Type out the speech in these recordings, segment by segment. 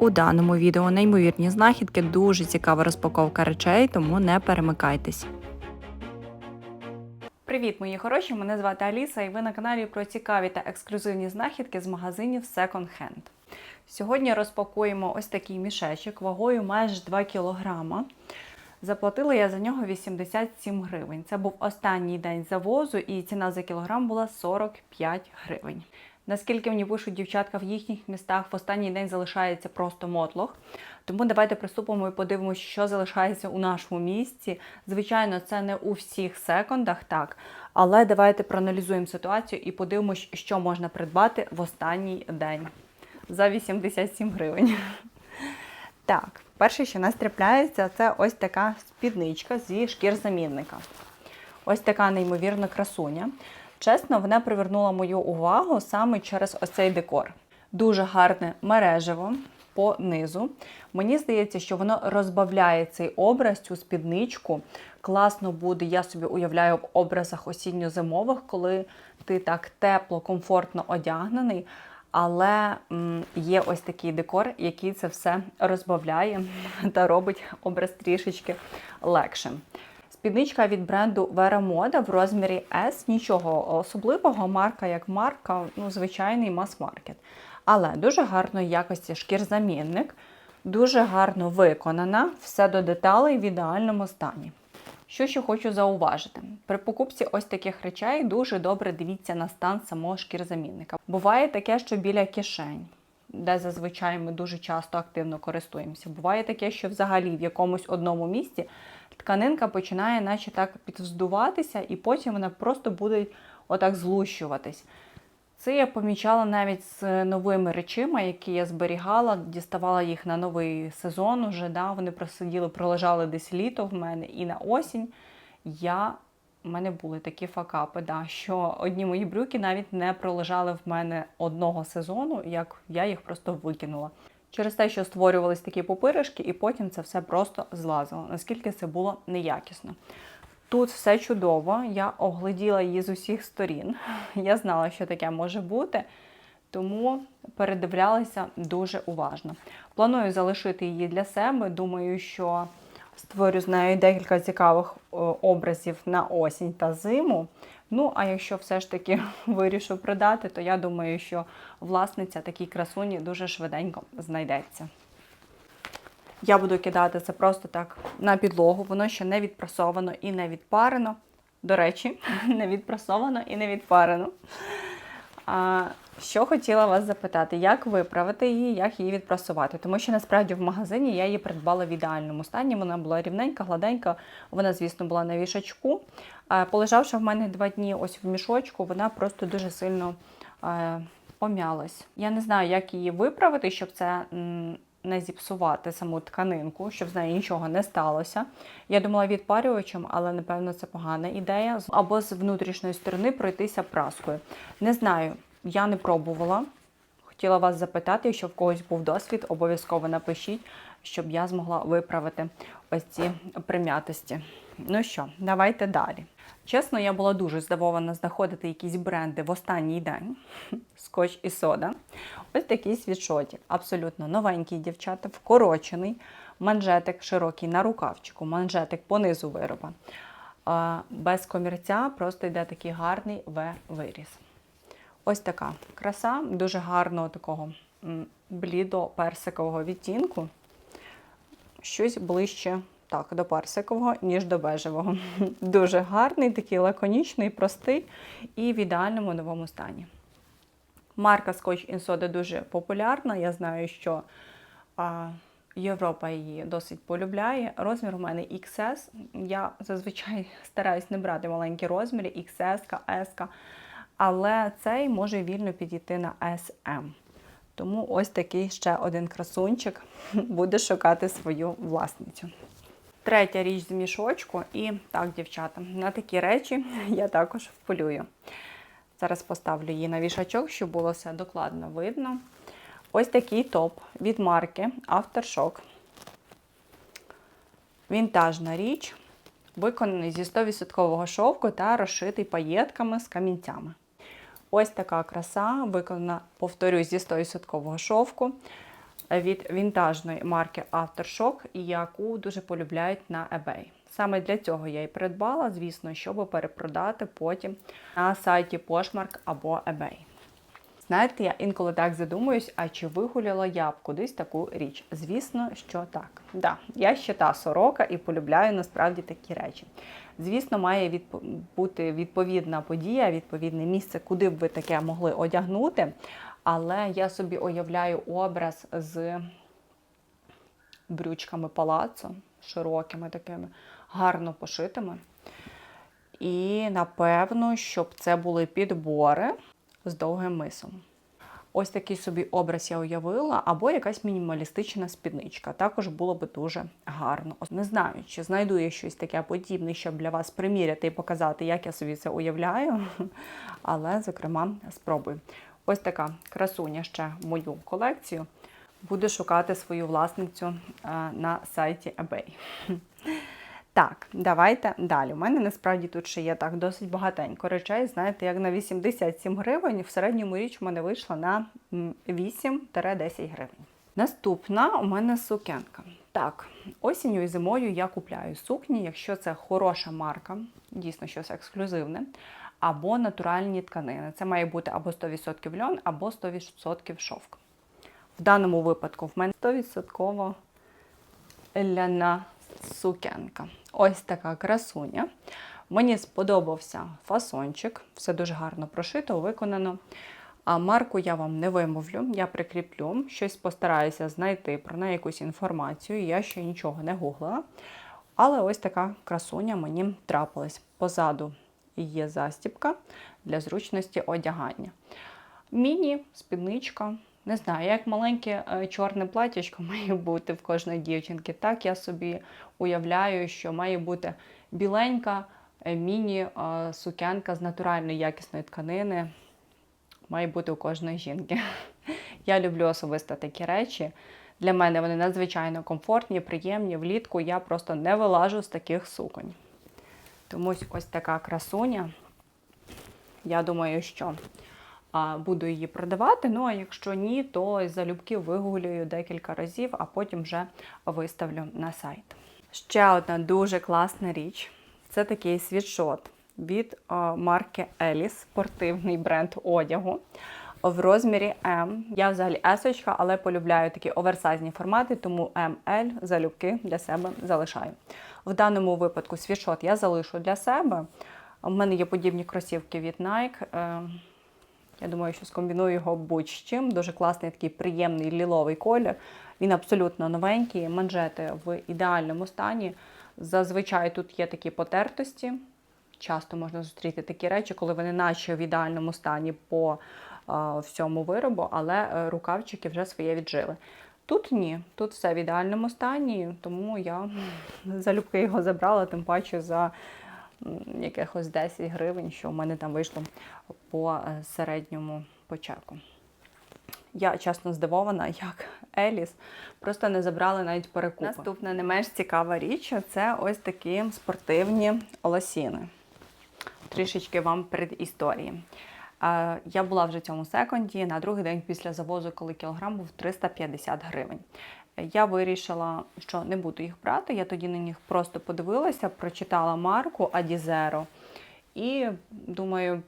У даному відео неймовірні знахідки, дуже цікава розпаковка речей, тому не перемикайтесь. Привіт, мої хороші! Мене звати Аліса, і ви на каналі про цікаві та ексклюзивні знахідки з магазинів Second Hand. Сьогодні розпакуємо ось такий мішечок вагою майже 2 кг. Заплатила я за нього 87 гривень. Це був останній день завозу, і ціна за кілограм була 45 гривень. Наскільки мені пишуть дівчатка в їхніх містах, в останній день залишається просто мотлох. Тому давайте приступимо і подивимося, що залишається у нашому місті. Звичайно, це не у всіх секондах, так. Але давайте проаналізуємо ситуацію і подивимось, що можна придбати в останній день за 87 гривень. Так, перше, що нас трапляється, це ось така спідничка зі шкірзамінника. Ось така неймовірна красуня. Чесно, вона привернула мою увагу саме через ось цей декор. Дуже гарне мережево по низу. Мені здається, що воно розбавляє цей образ, цю спідничку. Класно буде, я собі уявляю в образах осінньо-зимових, коли ти так тепло, комфортно одягнений. Але є ось такий декор, який це все розбавляє та робить образ трішечки легшим. Спідничка від бренду Vera Moda в розмірі S. Нічого особливого, марка як марка, ну, звичайний мас-маркет. Але дуже гарної якості шкірзамінник, дуже гарно виконана, все до деталей в ідеальному стані. Що ще хочу зауважити, при покупці ось таких речей дуже добре дивіться на стан самого шкірзамінника. Буває таке, що біля кишень, де зазвичай ми дуже часто активно користуємося. Буває таке, що взагалі в якомусь одному місці тканинка починає, наче так підвздуватися, і потім вона просто буде отак злущуватись. Це я помічала навіть з новими речима, які я зберігала, діставала їх на новий сезон. Уже да, вони просиділи, пролежали десь літо в мене, і на осінь я. У мене були такі факапи, да, що одні мої брюки навіть не пролежали в мене одного сезону, як я їх просто викинула. Через те, що створювались такі попиришки, і потім це все просто злазило, наскільки це було неякісно. Тут все чудово, я огляділа її з усіх сторін. Я знала, що таке може бути, тому передивлялася дуже уважно. Планую залишити її для себе. Думаю, що створю з нею декілька цікавих образів на осінь та зиму. Ну, а якщо все ж таки вирішу продати, то я думаю, що власниця такій красуні дуже швиденько знайдеться. Я буду кидати це просто так на підлогу, воно ще не відпрасовано і не відпарено. До речі, не відпрасовано і не відпарено. А, Що хотіла вас запитати, як виправити її, як її відпрасувати? Тому що насправді в магазині я її придбала в ідеальному стані. Вона була рівненька, гладенька, вона, звісно, була на вішачку. А, Полежавши в мене два дні ось в мішочку, вона просто дуже сильно а, пом'ялась. Я не знаю, як її виправити, щоб це не зіпсувати саму тканинку, щоб з нею нічого не сталося. Я думала відпарювачем, але напевно це погана ідея. Або з внутрішньої сторони пройтися праскою. Не знаю, я не пробувала. Хотіла вас запитати, якщо в когось був досвід, обов'язково напишіть, щоб я змогла виправити ось ці прим'ятості. Ну що, давайте далі. Чесно, я була дуже здивована знаходити якісь бренди в останній день. Скотч і сода. Ось такий світшотик. Абсолютно новенький дівчата, вкорочений. Манжетик широкий на рукавчику, манжетик понизу вироба. Без комірця просто йде такий гарний В-виріз. Ось така краса, дуже гарного такого блідо-персикового відтінку. Щось ближче так, до персикового, ніж до бежевого. Дуже гарний, такий лаконічний, простий і в ідеальному новому стані. Марка Scotch Soda дуже популярна. Я знаю, що а, Європа її досить полюбляє. Розмір у мене XS. Я зазвичай стараюсь не брати маленькі розміри, XS, S, але цей може вільно підійти на SM. Тому ось такий ще один красунчик буде шукати свою власницю. Третя річ з мішочку. І так, дівчата, на такі речі я також вполюю. Зараз поставлю її на вішачок, щоб було все докладно видно. Ось такий топ від марки Aftershock. Вінтажна річ, виконаний зі 100% шовку та розшитий паєтками з камінцями. Ось така краса, виконана, повторюсь, зі 100% шовку. від вінтажної марки Aftershock, яку дуже полюбляють на eBay. Саме для цього я і придбала, звісно, щоб перепродати потім на сайті Poshmark або eBay. Знаєте, я інколи так задумуюсь, а чи вигуляла я б кудись таку річ? Звісно, що так. Да, я ще та сорока і полюбляю насправді такі речі. Звісно, має відп... бути відповідна подія, відповідне місце, куди б ви таке могли одягнути. Але я собі уявляю образ з брючками палацу, широкими такими, гарно пошитими. І напевно, щоб це були підбори з довгим мисом. Ось такий собі образ я уявила, або якась мінімалістична спідничка. Також було би дуже гарно. Не знаю, чи знайду я щось таке подібне, щоб для вас приміряти і показати, як я собі це уявляю. Але, зокрема, спробую. Ось така красуня ще в мою колекцію. Буду шукати свою власницю е, на сайті eBay. Так, давайте далі. У мене насправді тут ще є так досить багатенько речей. Знаєте, як на 87 гривень, в середньому річ у мене вийшла на 8-10 гривень. Наступна у мене сукенка. Так, осінню і зимою я купляю сукні, якщо це хороша марка, дійсно щось ексклюзивне, або натуральні тканини. Це має бути або 100% льон, або 100% шовк. В даному випадку в мене 100% ляна сукенка. Ось така красуня. Мені сподобався фасончик, все дуже гарно прошито, виконано. А марку я вам не вимовлю, я прикріплю, щось постараюся знайти про неї якусь інформацію. Я ще нічого не гуглила. Але ось така красуня мені трапилась. Позаду є застібка для зручності одягання. Міні, спідничка. Не знаю, як маленьке е, чорне платячко має бути в кожної дівчинки, так я собі уявляю, що має бути біленька е, міні-сукенка з натуральної якісної тканини. Має бути у кожної жінки. Я люблю особисто такі речі. Для мене вони надзвичайно комфортні, приємні. Влітку я просто не вилажу з таких суконь. Тому ось така красуня. Я думаю, що буду її продавати. Ну а якщо ні, то залюбки вигулюю декілька разів, а потім вже виставлю на сайт. Ще одна дуже класна річ це такий світшот від марки Еліс, спортивний бренд одягу. В розмірі М. Я взагалі есочка, але полюбляю такі оверсайзні формати, тому ML залюбки для себе залишаю. В даному випадку світшот я залишу для себе. У мене є подібні кросівки від Nike. Я думаю, що скомбіную його будь-чим. Дуже класний такий приємний ліловий колір. Він абсолютно новенький, манжети в ідеальному стані. Зазвичай тут є такі потертості. Часто можна зустріти такі речі, коли вони наче в ідеальному стані по а, всьому виробу, але е, рукавчики вже своє віджили. Тут ні, тут все в ідеальному стані, тому я залюбки його забрала, тим паче за якихось 10 гривень, що в мене там вийшло по е, середньому почеку. Я чесно здивована, як Еліс просто не забрали навіть перекупи. Наступна не менш цікава річ це ось такі спортивні лосіни. Трішечки вам предісторії. Я була вже в цьому секонді на другий день після завозу, коли кілограм був 350 гривень. Я вирішила, що не буду їх брати. Я тоді на них просто подивилася, прочитала марку Адізеро. І думаю,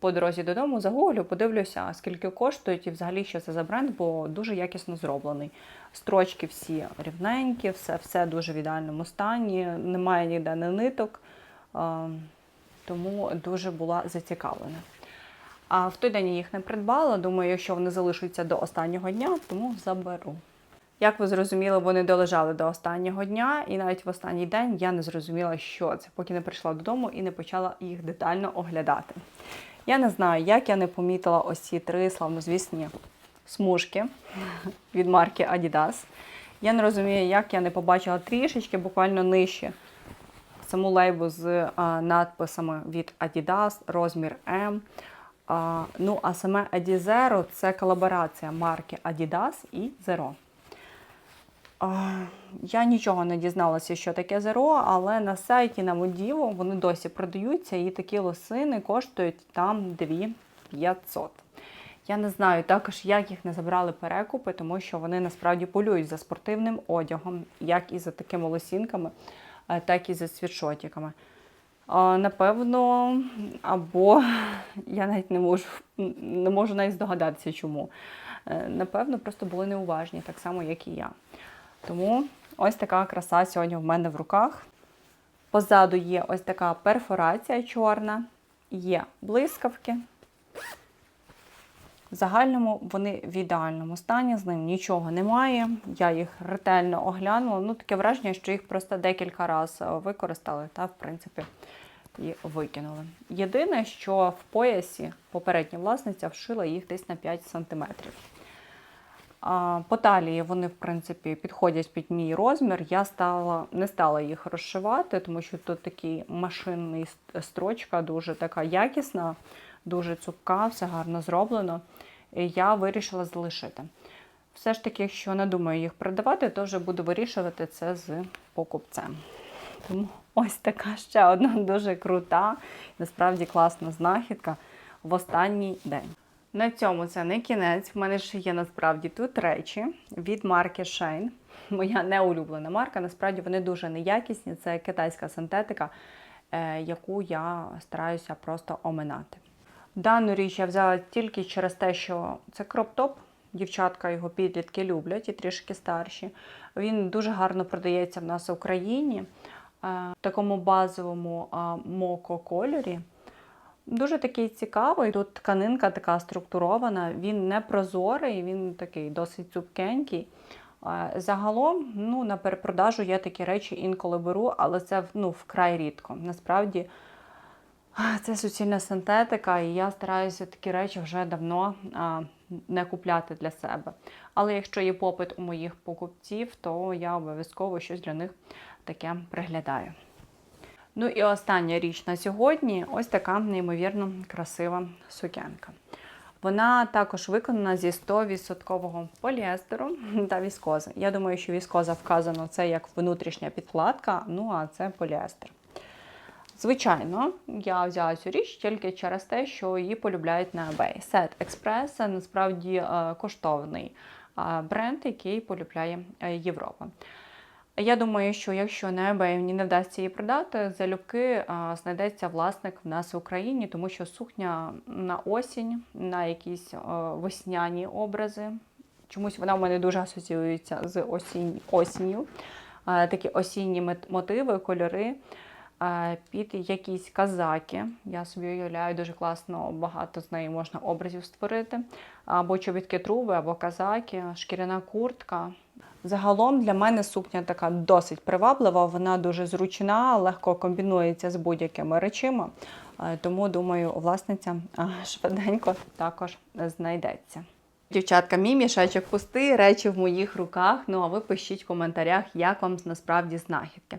по дорозі додому загуглю, подивлюся, скільки коштують і взагалі що це за бренд, бо дуже якісно зроблений. Строчки всі рівненькі, все все дуже в ідеальному стані, немає ніде не ниток, тому дуже була зацікавлена. А в той день я їх не придбала. Думаю, якщо вони залишаться до останнього дня, тому заберу. Як ви зрозуміли, вони долежали до останнього дня, і навіть в останній день я не зрозуміла, що це, поки не прийшла додому і не почала їх детально оглядати. Я не знаю, як я не помітила ось ці три славнозвісні смужки від марки Adidas. Я не розумію, як я не побачила трішечки, буквально нижче саму лейбу з надписами від Adidas, розмір М. Ну, а саме Adizero – це колаборація марки Adidas і Zero. Я нічого не дізналася, що таке зеро, але на сайті на Модіво вони досі продаються, і такі лосини коштують там 2500. Я не знаю також, як їх не забрали перекупи, тому що вони насправді полюють за спортивним одягом, як і за такими лосінками, е, так і за світшотиками. Напевно, або я навіть не можу, не можу навіть здогадатися, чому. Е, Напевно, просто були неуважні, так само, як і я. Тому ось така краса сьогодні в мене в руках. Позаду є ось така перфорація чорна, є блискавки. В загальному вони в ідеальному стані, з ним нічого немає. Я їх ретельно оглянула. Ну, таке враження, що їх просто декілька разів використали та, в принципі, і викинули. Єдине, що в поясі попередня власниця вшила їх десь на 5 см. По талії вони, в принципі, підходять під мій розмір. Я стала, не стала їх розшивати, тому що тут такий машинний строчка, дуже така якісна, дуже цупка, все гарно зроблено. І я вирішила залишити. Все ж таки, якщо не думаю їх продавати, то вже буду вирішувати це з покупцем. Тому ось така ще одна дуже крута, насправді класна знахідка в останній день. На цьому це не кінець. В мене ще є насправді тут речі від марки Shane. Моя неулюблена марка. Насправді вони дуже неякісні. Це китайська синтетика, е, яку я стараюся просто оминати. Дану річ я взяла тільки через те, що це кроп-топ. Дівчатка його підлітки люблять і трішки старші. Він дуже гарно продається в нас в Україні е, в такому базовому моко кольорі. Дуже такий цікавий. Тут тканинка така структурована, він не прозорий, він такий досить цупкенький. Загалом, ну, на перепродажу я такі речі інколи беру, але це ну, вкрай рідко. Насправді це суцільна синтетика, і я стараюся такі речі вже давно а, не купляти для себе. Але якщо є попит у моїх покупців, то я обов'язково щось для них таке приглядаю. Ну і остання річ на сьогодні ось така неймовірно красива сукенка. Вона також виконана зі 100% поліестеру та віскози. Я думаю, що віскоза вказано це як внутрішня підкладка, ну а це поліестер. Звичайно, я взяла цю річ тільки через те, що її полюбляють на eBay. Set Express це насправді е, коштовний е, бренд, який полюбляє е, Європа. Я думаю, що якщо на eBay не вдасться її продати, залюбки знайдеться власник в нас в Україні, тому що сукня на осінь, на якісь весняні образи. Чомусь вона в мене дуже асоціюється з осінь, осінню. Такі осінні мотиви, кольори. Під якісь казаки. Я собі уявляю, дуже класно, багато з неї можна образів створити. Або чобітки труби, або казаки, шкіряна куртка. Загалом для мене сукня така досить приваблива, вона дуже зручна, легко комбінується з будь-якими речима. Е, Тому, думаю, власниця швиденько також знайдеться. Дівчатка, мій мішечок пустий, речі в моїх руках. Ну а ви пишіть в коментарях, як вам насправді знахідки.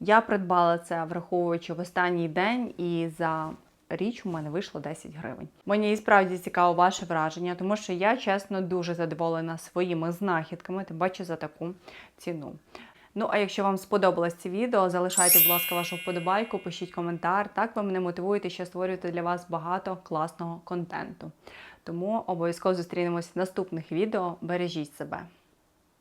Я придбала це, враховуючи в останній день, і за річ у мене вийшло 10 гривень. Мені і справді цікаво ваше враження, тому що я чесно дуже задоволена своїми знахідками, тим паче за таку ціну. Ну, а якщо вам сподобалось це відео, залишайте, будь ласка, вашу вподобайку, пишіть коментар. Так ви мене мотивуєте ще створювати для вас багато класного контенту. Тому обов'язково зустрінемось в наступних відео. Бережіть себе.